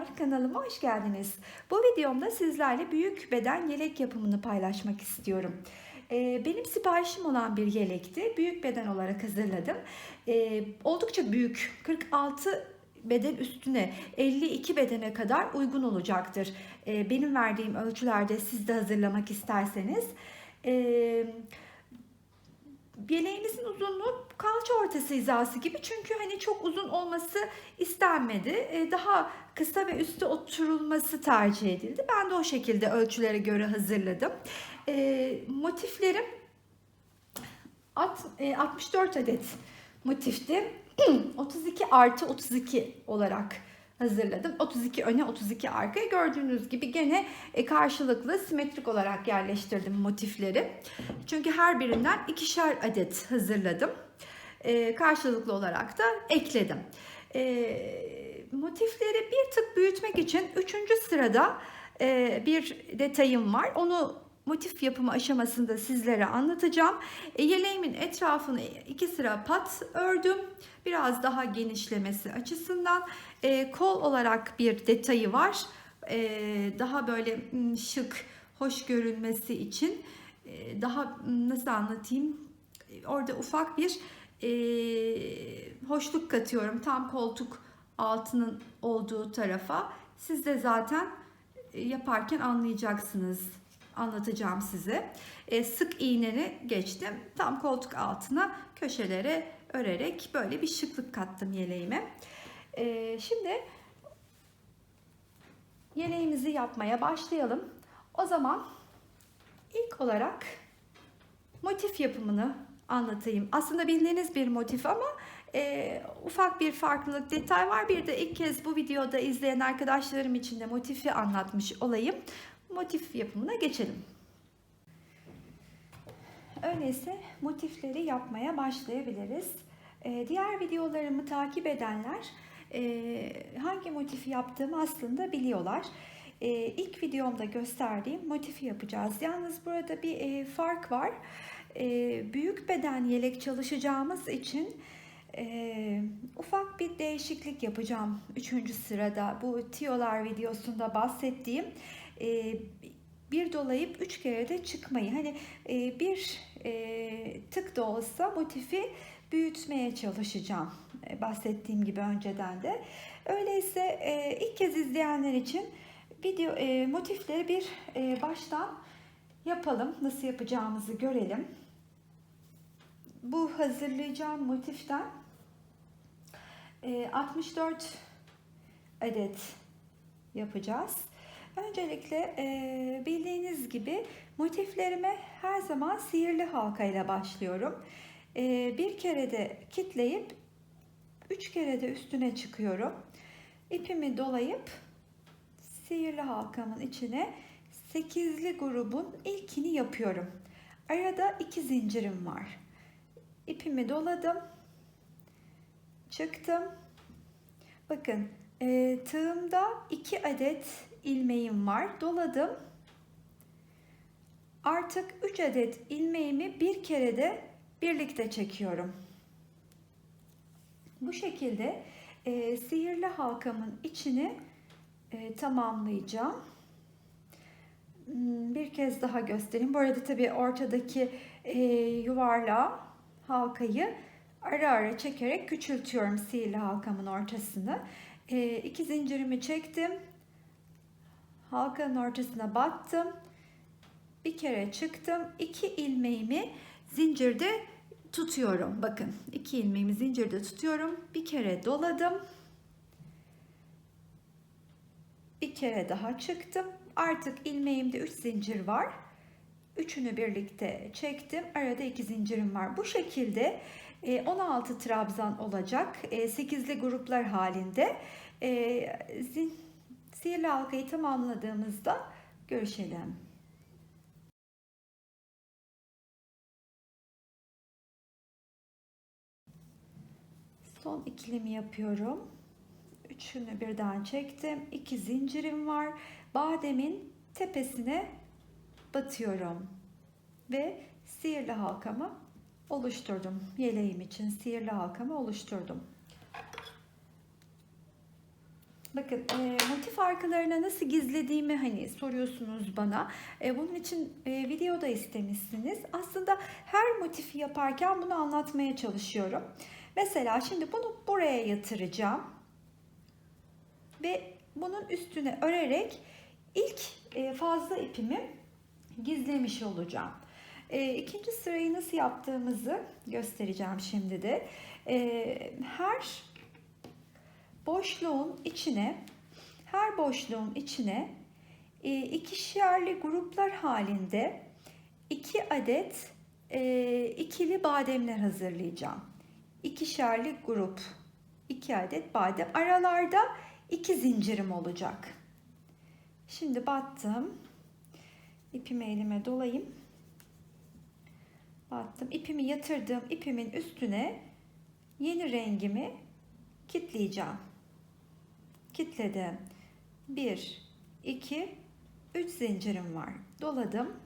Merhabalar, kanalıma hoş geldiniz. Bu videomda sizlerle büyük beden yelek yapımını paylaşmak istiyorum. Ee, benim siparişim olan bir yelekti. Büyük beden olarak hazırladım. Ee, oldukça büyük, 46 beden üstüne 52 bedene kadar uygun olacaktır. Ee, benim verdiğim ölçülerde siz de hazırlamak isterseniz. Ee, Yeleğimizin uzunluğu kalça ortası hizası gibi çünkü hani çok uzun olması istenmedi. Ee, Daha kısa ve üstü oturulması tercih edildi. Ben de o şekilde ölçülere göre hazırladım. Ee, Motiflerim alt- e, 64 adet motifti. 32 artı 32 olarak hazırladım. 32 öne 32 arkaya gördüğünüz gibi gene e, karşılıklı simetrik olarak yerleştirdim motifleri. Çünkü her birinden ikişer adet hazırladım. E, karşılıklı olarak da ekledim. E, motifleri bir tık büyütmek için 3. sırada e, bir detayım var. Onu motif yapımı aşamasında sizlere anlatacağım. E, yeleğimin etrafını iki sıra pat ördüm. Biraz daha genişlemesi açısından e, kol olarak bir detayı var. E, daha böyle şık, hoş görünmesi için e, daha nasıl anlatayım? Orada ufak bir hoşluk katıyorum. Tam koltuk altının olduğu tarafa. Siz de zaten yaparken anlayacaksınız. Anlatacağım size. E, sık iğneni geçtim. Tam koltuk altına köşelere örerek böyle bir şıklık kattım yeleğime. E, şimdi yeleğimizi yapmaya başlayalım. O zaman ilk olarak motif yapımını anlatayım. Aslında bildiğiniz bir motif ama e, ufak bir farklılık detay var. Bir de ilk kez bu videoda izleyen arkadaşlarım için de motifi anlatmış olayım. Motif yapımına geçelim. Öyleyse motifleri yapmaya başlayabiliriz. E, diğer videolarımı takip edenler e, hangi motifi yaptığımı aslında biliyorlar. E, ilk videomda gösterdiğim motifi yapacağız. Yalnız burada bir e, fark var. E, büyük beden yelek çalışacağımız için e, ufak bir değişiklik yapacağım. Üçüncü sırada bu tiyolar videosunda bahsettiğim e, bir dolayıp üç kere de çıkmayı. Hani e, bir e, tık da olsa motifi büyütmeye çalışacağım. E, bahsettiğim gibi önceden de. Öyleyse e, ilk kez izleyenler için video e, motifleri bir e, baştan yapalım. Nasıl yapacağımızı görelim. Bu hazırlayacağım motiften e, 64 adet yapacağız. Öncelikle e, bildiğiniz gibi motiflerime her zaman sihirli halka ile başlıyorum. E, bir kere de kitleyip üç kere de üstüne çıkıyorum. İpimi dolayıp sihirli halkamın içine sekizli grubun ilkini yapıyorum. Arada iki zincirim var. İpimi doladım. Çıktım. Bakın e, tığımda iki adet ilmeğim var. Doladım. Artık 3 adet ilmeğimi bir kere de birlikte çekiyorum. Bu şekilde e, sihirli halkamın içini e, tamamlayacağım. Hmm, Bir kez daha göstereyim. Bu arada tabii ortadaki e, yuvarlağı halkayı ara ara çekerek küçültüyorum sihirli halkamın ortasını. E, iki zincirimi çektim. Halkanın ortasına battım. Bir kere çıktım. İki ilmeğimi zincirde tutuyorum. Bakın iki ilmeğimi zincirde tutuyorum. Bir kere doladım. Bir kere daha çıktım. Artık ilmeğimde 3 zincir var. Üçünü birlikte çektim. Arada iki zincirim var. Bu şekilde 16 trabzan olacak. 8'li gruplar halinde. Sihirli halkayı tamamladığımızda görüşelim. Son ikilimi yapıyorum. Üçünü birden çektim. İki zincirim var. Bademin tepesine batıyorum. Ve sihirli halkamı oluşturdum. Yeleğim için sihirli halkamı oluşturdum. Bakın e, motif arkalarına nasıl gizlediğimi hani soruyorsunuz bana. E, bunun için e, video da istemişsiniz. Aslında her motifi yaparken bunu anlatmaya çalışıyorum. Mesela şimdi bunu buraya yatıracağım. Ve bunun üstüne örerek ilk e, fazla ipimi gizlemiş olacağım. E, ikinci sırayı nasıl yaptığımızı göstereceğim şimdi de. E, her boşluğun içine her boşluğun içine e, ikişerli gruplar halinde iki adet e, ikili bademler hazırlayacağım. İkişerli grup, iki adet badem. Aralarda iki zincirim olacak. Şimdi battım. İpimi elime dolayayım. Battım. İpimi yatırdım. İpimin üstüne yeni rengimi kitleyeceğim. Kitledim. 1, 2, 3 zincirim var. Doladım.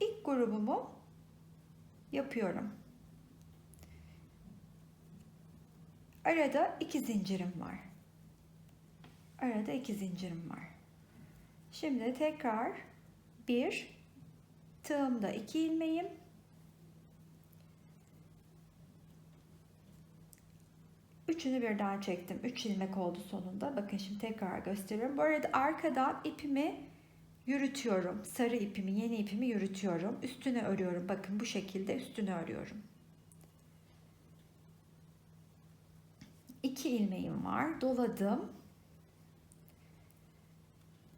İlk grubumu yapıyorum. Arada iki zincirim var. Arada iki zincirim var. Şimdi tekrar bir tığımda iki ilmeğim Üçünü birden çektim. Üç ilmek oldu sonunda. Bakın şimdi tekrar gösteriyorum. Bu arada arkadan ipimi yürütüyorum. Sarı ipimi, yeni ipimi yürütüyorum. Üstüne örüyorum. Bakın bu şekilde üstüne örüyorum. İki ilmeğim var. Doladım.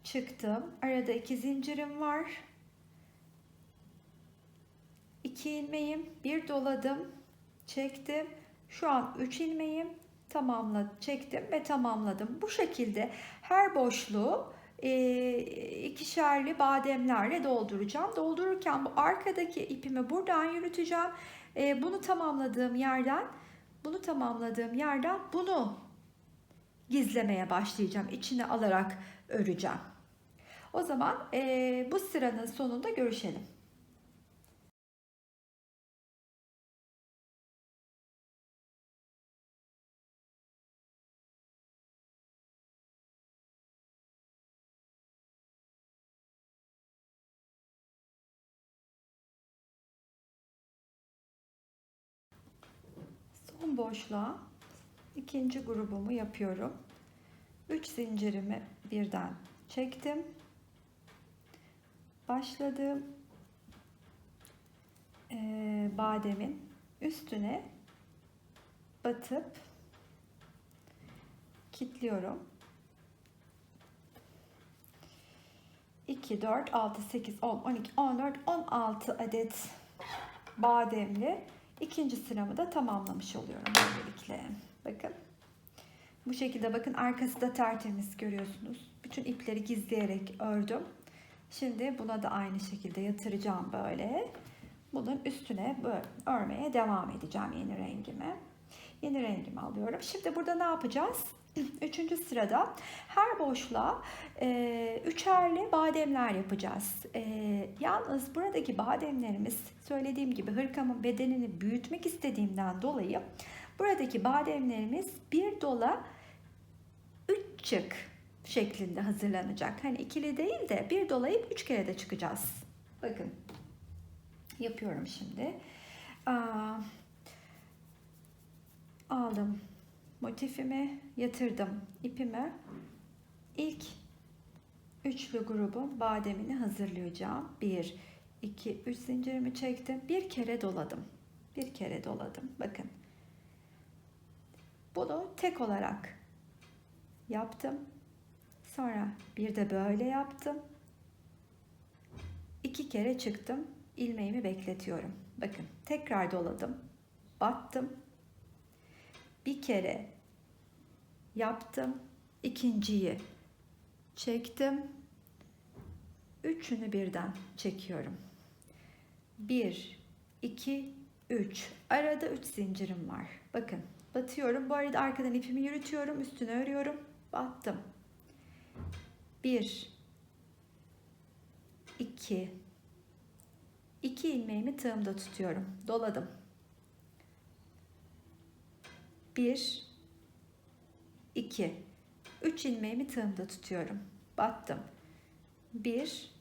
Çıktım. Arada iki zincirim var. İki ilmeğim. Bir doladım. Çektim. Şu an 3 ilmeğim tamamladım, çektim ve tamamladım. Bu şekilde her boşluğu e, ikişerli bademlerle dolduracağım. Doldururken bu arkadaki ipimi buradan yürüteceğim. E, bunu tamamladığım yerden bunu tamamladığım yerden bunu gizlemeye başlayacağım. İçine alarak öreceğim. O zaman e, bu sıranın sonunda görüşelim. Son boşluğa ikinci grubumu yapıyorum. 3 zincirimi birden çektim. Başladığım e, bademin üstüne batıp kilitliyorum. 2, 4, 6, 8, 10, 12, 14, 16 adet bademli ikinci sıramı da tamamlamış oluyorum böylelikle. Bakın. Bu şekilde bakın arkası da tertemiz görüyorsunuz. Bütün ipleri gizleyerek ördüm. Şimdi buna da aynı şekilde yatıracağım böyle. Bunun üstüne böyle örmeye devam edeceğim yeni rengimi. Yeni rengimi alıyorum. Şimdi burada ne yapacağız? Üçüncü sırada her boşluğa e, üçerli bademler yapacağız. E, yalnız buradaki bademlerimiz söylediğim gibi hırkamın bedenini büyütmek istediğimden dolayı buradaki bademlerimiz bir dola üç çık şeklinde hazırlanacak. Hani ikili değil de bir dolayıp üç kere de çıkacağız. Bakın yapıyorum şimdi. Aa, aldım motifimi yatırdım ipime. İlk üçlü grubun bademini hazırlayacağım. 1 2 3 zincirimi çektim. Bir kere doladım. Bir kere doladım. Bakın. Bunu tek olarak yaptım. Sonra bir de böyle yaptım. İki kere çıktım. ilmeğimi bekletiyorum. Bakın tekrar doladım. Battım bir kere yaptım. ikinciyi çektim. Üçünü birden çekiyorum. Bir, iki, üç. Arada üç zincirim var. Bakın batıyorum. Bu arada arkadan ipimi yürütüyorum. Üstüne örüyorum. Battım. Bir, iki, iki ilmeğimi tığımda tutuyorum. Doladım. 1 2 3 ilmeğimi tığımda tutuyorum. Battım. 1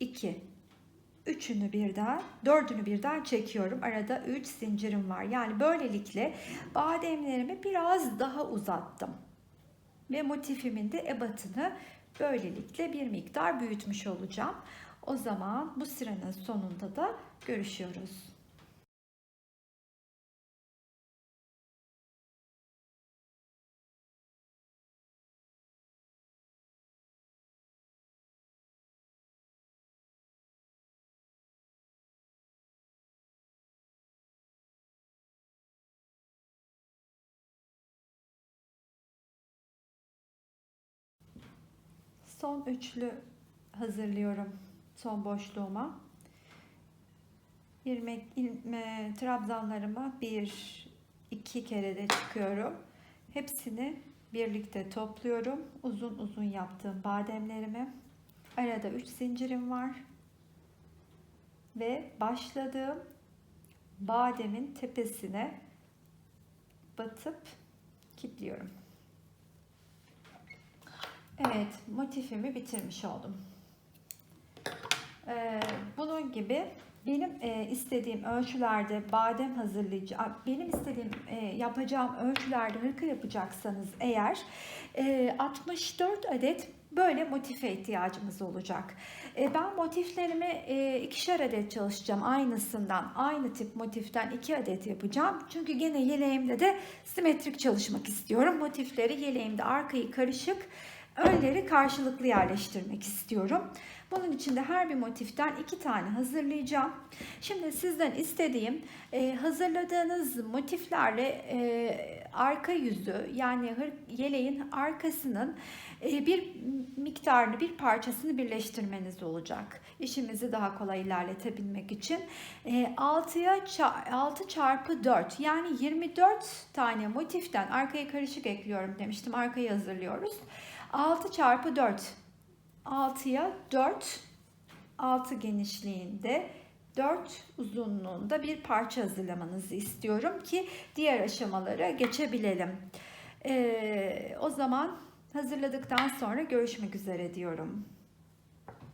2 Üçünü birden, dördünü birden çekiyorum. Arada 3 zincirim var. Yani böylelikle bademlerimi biraz daha uzattım. Ve motifimin de ebatını böylelikle bir miktar büyütmüş olacağım. O zaman bu sıranın sonunda da görüşüyoruz. Son üçlü hazırlıyorum son boşluğuma. İlmek, ilme, trabzanlarıma bir iki kere de çıkıyorum. Hepsini birlikte topluyorum. Uzun uzun yaptığım bademlerimi. Arada 3 zincirim var. Ve başladığım bademin tepesine batıp kilitliyorum. Evet, motifimi bitirmiş oldum. Ee, bunun gibi benim e, istediğim ölçülerde badem hazırlayıcı, benim istediğim e, yapacağım ölçülerde hırka yapacaksanız eğer e, 64 adet böyle motife ihtiyacımız olacak. E, ben motiflerimi e, ikişer adet çalışacağım aynısından, aynı tip motiften iki adet yapacağım. Çünkü gene yeleğimde de simetrik çalışmak istiyorum. Motifleri yeleğimde arkayı karışık, önleri karşılıklı yerleştirmek istiyorum. Bunun için de her bir motiften iki tane hazırlayacağım. Şimdi sizden istediğim e, hazırladığınız motiflerle e, arka yüzü yani yeleğin arkasının e, bir miktarını bir parçasını birleştirmeniz olacak. İşimizi daha kolay ilerletebilmek için e, 6'ya 6 çarpı 4 yani 24 tane motiften arkaya karışık ekliyorum demiştim. Arkayı hazırlıyoruz. 6 çarpı 4 6'ya 4 6 genişliğinde 4 uzunluğunda bir parça hazırlamanızı istiyorum ki diğer aşamalara geçebilelim. Ee, o zaman hazırladıktan sonra görüşmek üzere diyorum.